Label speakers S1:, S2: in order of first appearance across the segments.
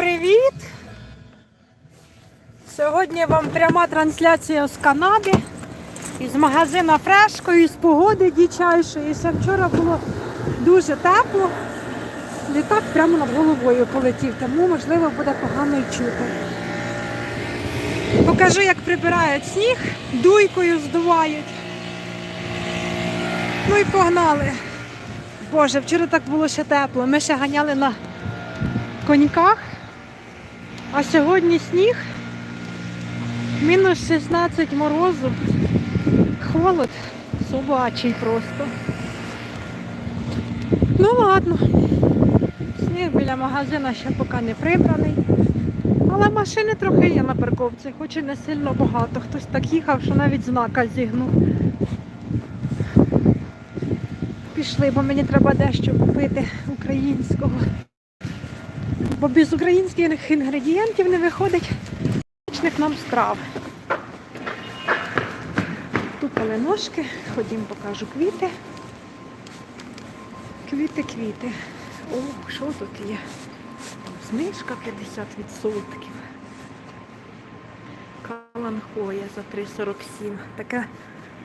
S1: привіт! Сьогодні вам пряма трансляція з Канади, із магазина Фрешко, із погоди дичайшої. Ще вчора було дуже тепло. Літак прямо над головою полетів, тому можливо буде погано й чути. Покажу, як прибирають сніг, дуйкою здувають. Ну і погнали. Боже, вчора так було ще тепло. Ми ще ганяли на коньках, а сьогодні сніг, мінус 16 морозу, холод собачий просто. Ну ладно, сніг біля магазина ще поки не прибраний. Але машини трохи є на парковці, хоч і не сильно багато. Хтось так їхав, що навіть знака зігнув. Пішли, бо мені треба дещо купити українського. Бо без українських інгредієнтів не виходить смачних нам страв. Тупали ножки, ходім покажу квіти. Квіти, квіти. О, що тут є? Знижка 50%. Каланхоя за 3,47. Таке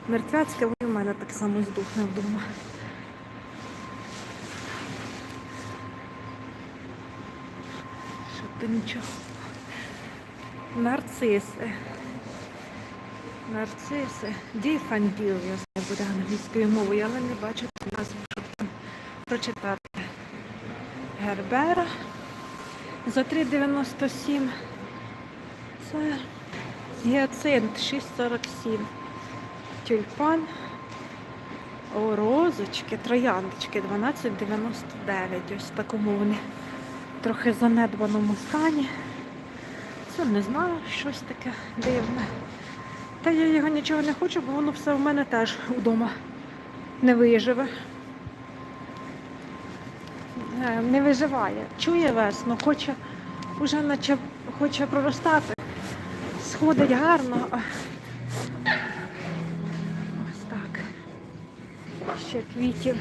S1: мертвяцьке, воно в мене так само здухне вдома. То нічого. Нарциси. Нарциси. Діфанділ, я знаю, буде англійською мовою, але не бачу назву, щоб там прочитати. Гербера. За 3,97. Це гіацинт 6,47. Тюльпан. О, розочки, трояндочки 12,99. Ось в такому вони трохи занедбаному стані. Це не знаю, щось таке дивне. Та я його нічого не хочу, бо воно все в мене теж вдома не виживе. Е, Не виживає. Чує весну, хоче вже наче хоче проростати. Сходить гарно. Ось так. Ще квітів.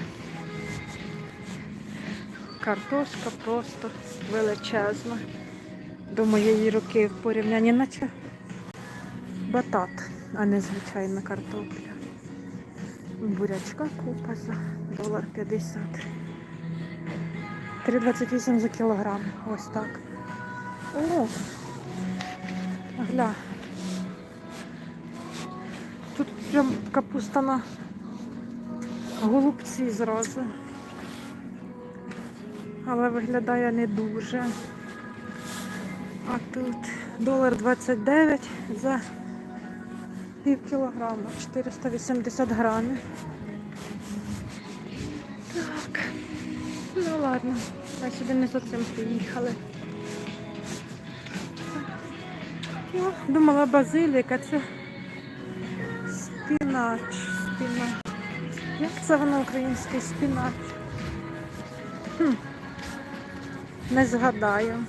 S1: Картошка просто величезна. До моєї руки в порівнянні, наче батат, а не звичайна картопля. Бурячка купа за долар 50. 3,28 за кілограм. Ось так. О! Гля. Тут прям капуста на голубці зразу. Але виглядає не дуже. А тут долар 29 за пів кілограма, 480 грамів. Так. Ну ладно, ми сюди не цим приїхали. О, думала базиліка, це спінач. Спінач. Як це воно український спінач? Хм. Не згадаю.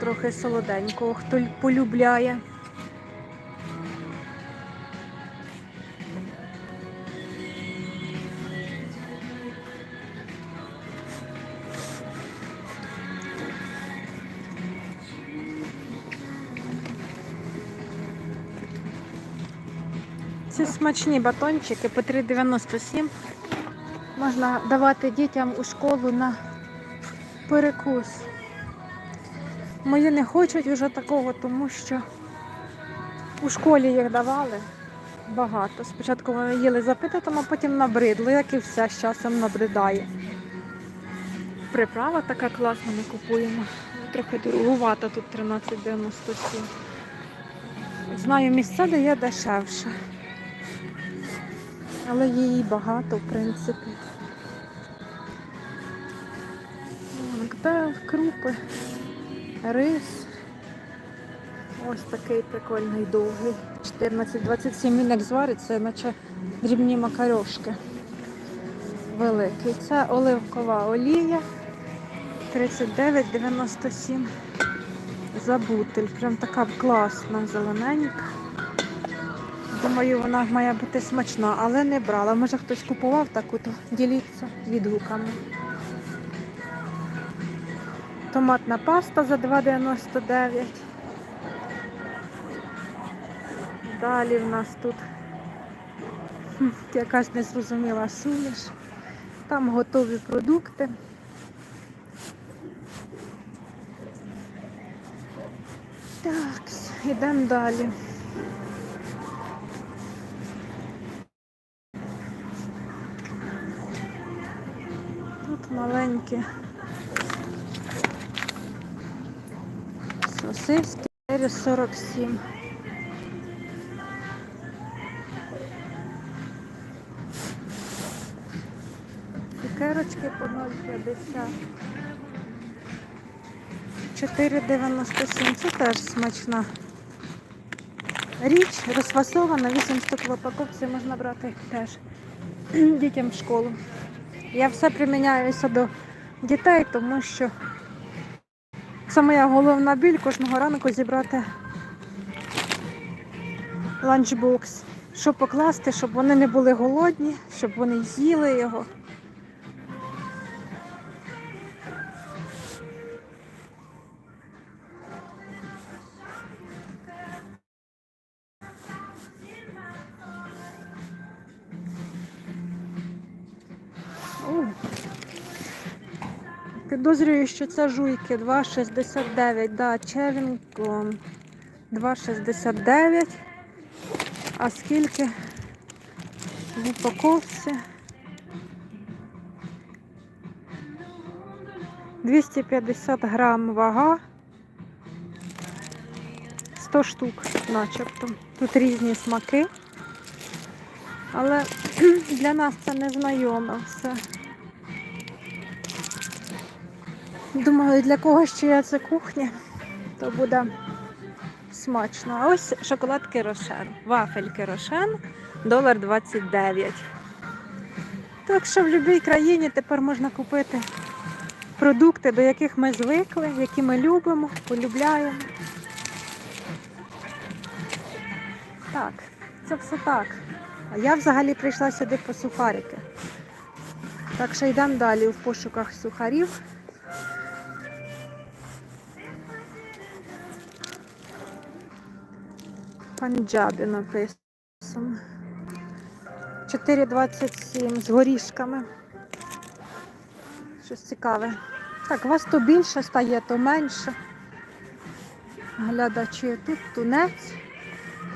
S1: Трохи солоденького, хто полюбляє. Ці смачні батончики по 3,97 можна давати дітям у школу на перекус. Мої не хочуть вже такого, тому що у школі їх давали багато. Спочатку вони їли з апетитом, а потім набридло, як і все з часом набридає. Приправа така класна, ми купуємо. Трохи дороговата тут 13,97. Знаю місця, де є дешевше. Але її багато, в принципі. Мигдал, крупи, рис. Ось такий прикольний довгий. 14,27 він як звариться, наче дрібні макарьошки. Великий. Це оливкова олія. 39,97 за бутиль. Прям така класна, зелененька. Думаю, вона має бути смачна, але не брала. Може хтось купував таку, то діліться відгуками. Томатна паста за 2,99. Далі в нас тут якась незрозуміла суміш. Там готові продукти. Так, йдемо далі. Тут маленькі сосиски 4,47. Цукерочки по 0,50. 4,97. Це теж смачна річ. Розфасована, 8 штук в упаковці можна брати теж дітям в школу. Я все приміняюся до дітей, тому що це моя головна біль кожного ранку зібрати ланчбокс. Щоб покласти, щоб вони не були голодні, щоб вони з'їли його. Підозрюю, що це жуйки 2,69. Да, черенком 2,69. А скільки в упаковці? 250 грам вага. 100 штук начебто. Тут різні смаки. Але для нас це не знайоме все. Думаю, для когось чия це кухня, то буде смачно. А ось шоколадки Рошен, вафельки Рошен, долар 29. Так що в будь-якій країні тепер можна купити продукти, до яких ми звикли, які ми любимо, полюбляємо. Так, це все так. А я взагалі прийшла сюди по сухарики. Так що йдемо далі в пошуках сухарів. Панджабі написано. 4,27 з горішками. Щось цікаве. Так, вас то більше стає, то менше. Глядачі тут тунець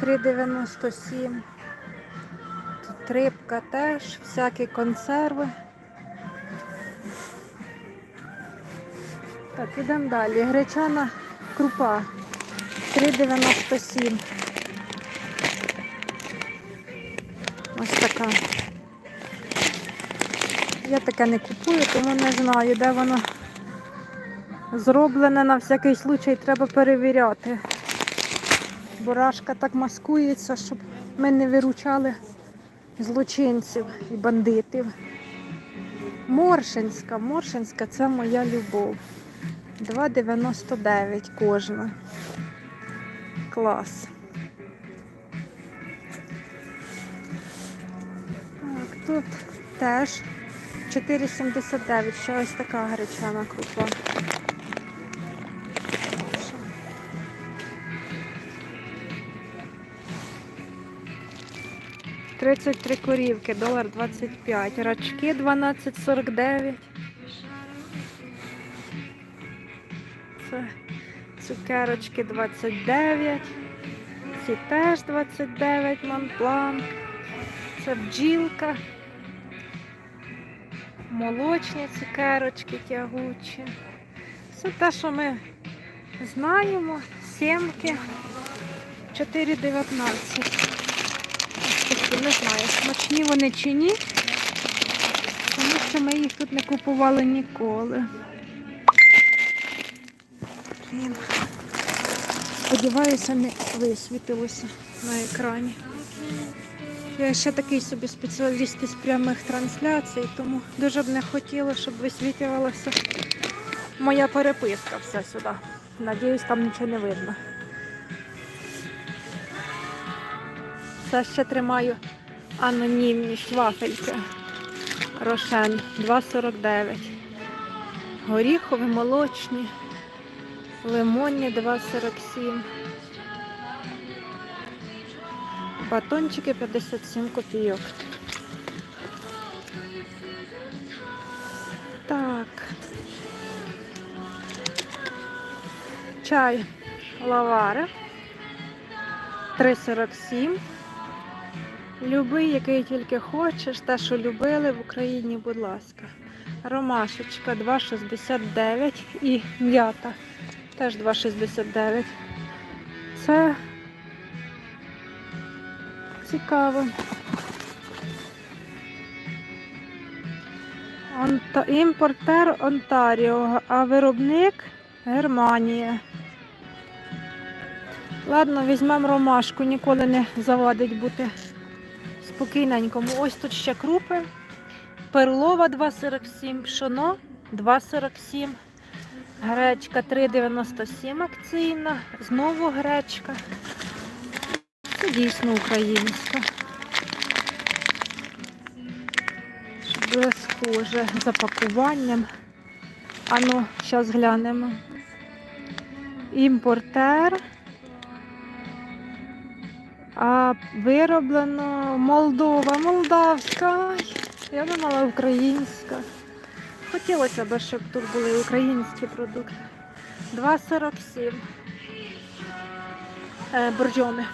S1: 3,97. Тут рибка теж, всякі консерви. Так, ідемо далі. Гречана крупа 3,97. Ось така. Я таке не купую, тому не знаю, де воно зроблене на всякий случай треба перевіряти. Бурашка так маскується, щоб ми не виручали злочинців і бандитів. Моршинська, Моршинська це моя любов. 2,99 кожна. Клас. Тут теж 4,79. Ще ось така гречана крупа. 33 корівки, долар 25. Рачки 12,49. Це цукерочки 29. Ці теж 29 Монбланк. Це бджілка. Молочні цукерочки тягучі. Все те, що ми знаємо. Сімки 4,19 не знаю, смачні вони чи ні, тому що ми їх тут не купували ніколи. Сподіваюся, не висвітилося на екрані. Я ще такий собі спеціаліст із прямих трансляцій, тому дуже б не хотіла, щоб висвітлювалася моя переписка все сюди. Надіюсь, там нічого не видно. Це ще тримаю анонімність вафельки. Рошен 2,49. горіхові, молочні, лимонні 2,47. Батончики 57 копійок. Так. Чай лавари 3,47. Любий, який тільки хочеш, те, що любили в Україні, будь ласка. Ромашечка 2,69 і м'ята теж 2,69. Це цікаво. Імпортер Онтаріо, а виробник Германія. Ладно, візьмемо ромашку, ніколи не завадить бути спокійненькому. Ось тут ще крупи. Перлова 2,47, пшоно 2,47, гречка 3,97 акційна, знову гречка. Це дійсно українська. Було схоже за пакуванням. Ану, зараз глянемо. Імпортер. А вироблено Молдова, молдавська. Я думала українська. Хотілося б, щоб тут були українські продукти. 2,47. Е, боржоми.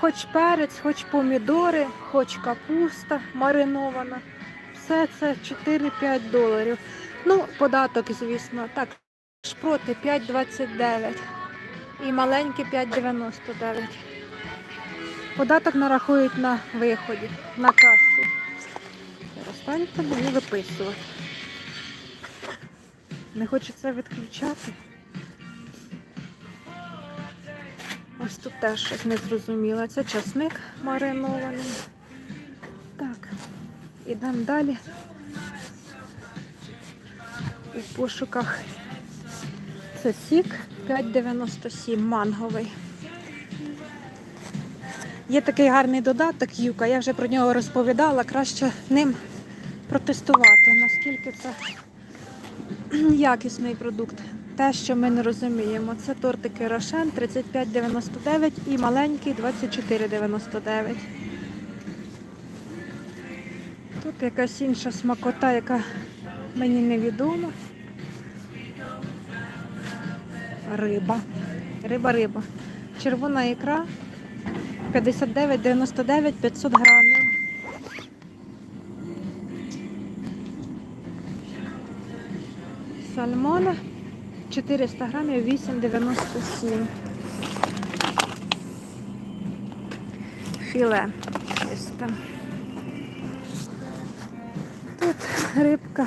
S1: Хоч перець, хоч помідори, хоч капуста маринована. Все це 4-5 доларів. Ну, податок, звісно, так, шпроти 5,29 і маленькі 5,99. Податок нарахують на виході, на касі. Перестаньте мені виписувати. Не хочеться відключати. Ось тут теж щось незрозуміле. Це часник маринований. Так, ідемо далі. У пошуках це сік 5,97 манговий. Є такий гарний додаток Юка, я вже про нього розповідала, краще ним протестувати, наскільки це якісний продукт. Те, що ми не розуміємо, це тортики Рошен 35,99 і маленький 24,99. Тут якась інша смакота, яка мені невідома. Риба. Риба-риба. Червона ікра 59,99 500 грамів. Сальмона 400 грамів 8,97. Філе. Чисте. Тут рибка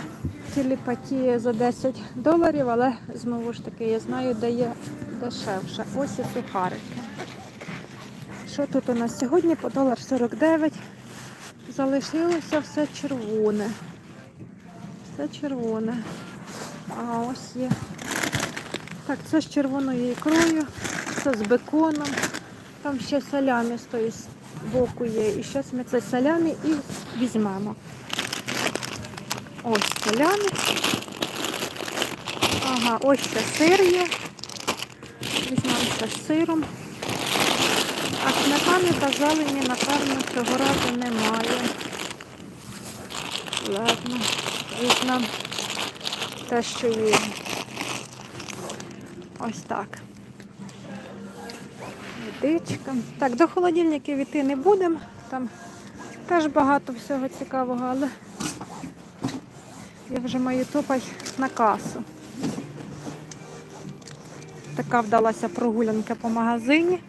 S1: телепатія за 10 доларів, але знову ж таки я знаю, де є дешевше. Ось і сухарики. Що тут у нас сьогодні? По долар 49. Залишилося все червоне. Все червоне. А ось є. Так, це з червоною ікрою, це з беконом. Там ще салямі з тої боку є. І зараз ми це салямі і візьмемо. Ось салямі. Ага, ось ще сир є. Візьмемо ще з сиром. А сметани та зелені, напевно, цього разу немає. Ладно, візьмемо те, що є. Ось так. Водичка. Так, до холодильників іти не будемо. Там теж багато всього цікавого, але я вже маю топать на касу. Така вдалася прогулянка по магазині.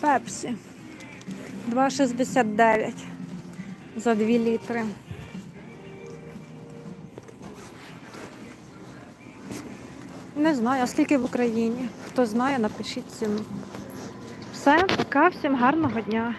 S1: Пепсі. 2,69 за 2 літри. Не знаю, а скільки в Україні. Хто знає, напишіть ціну. Все, пока, всім гарного дня.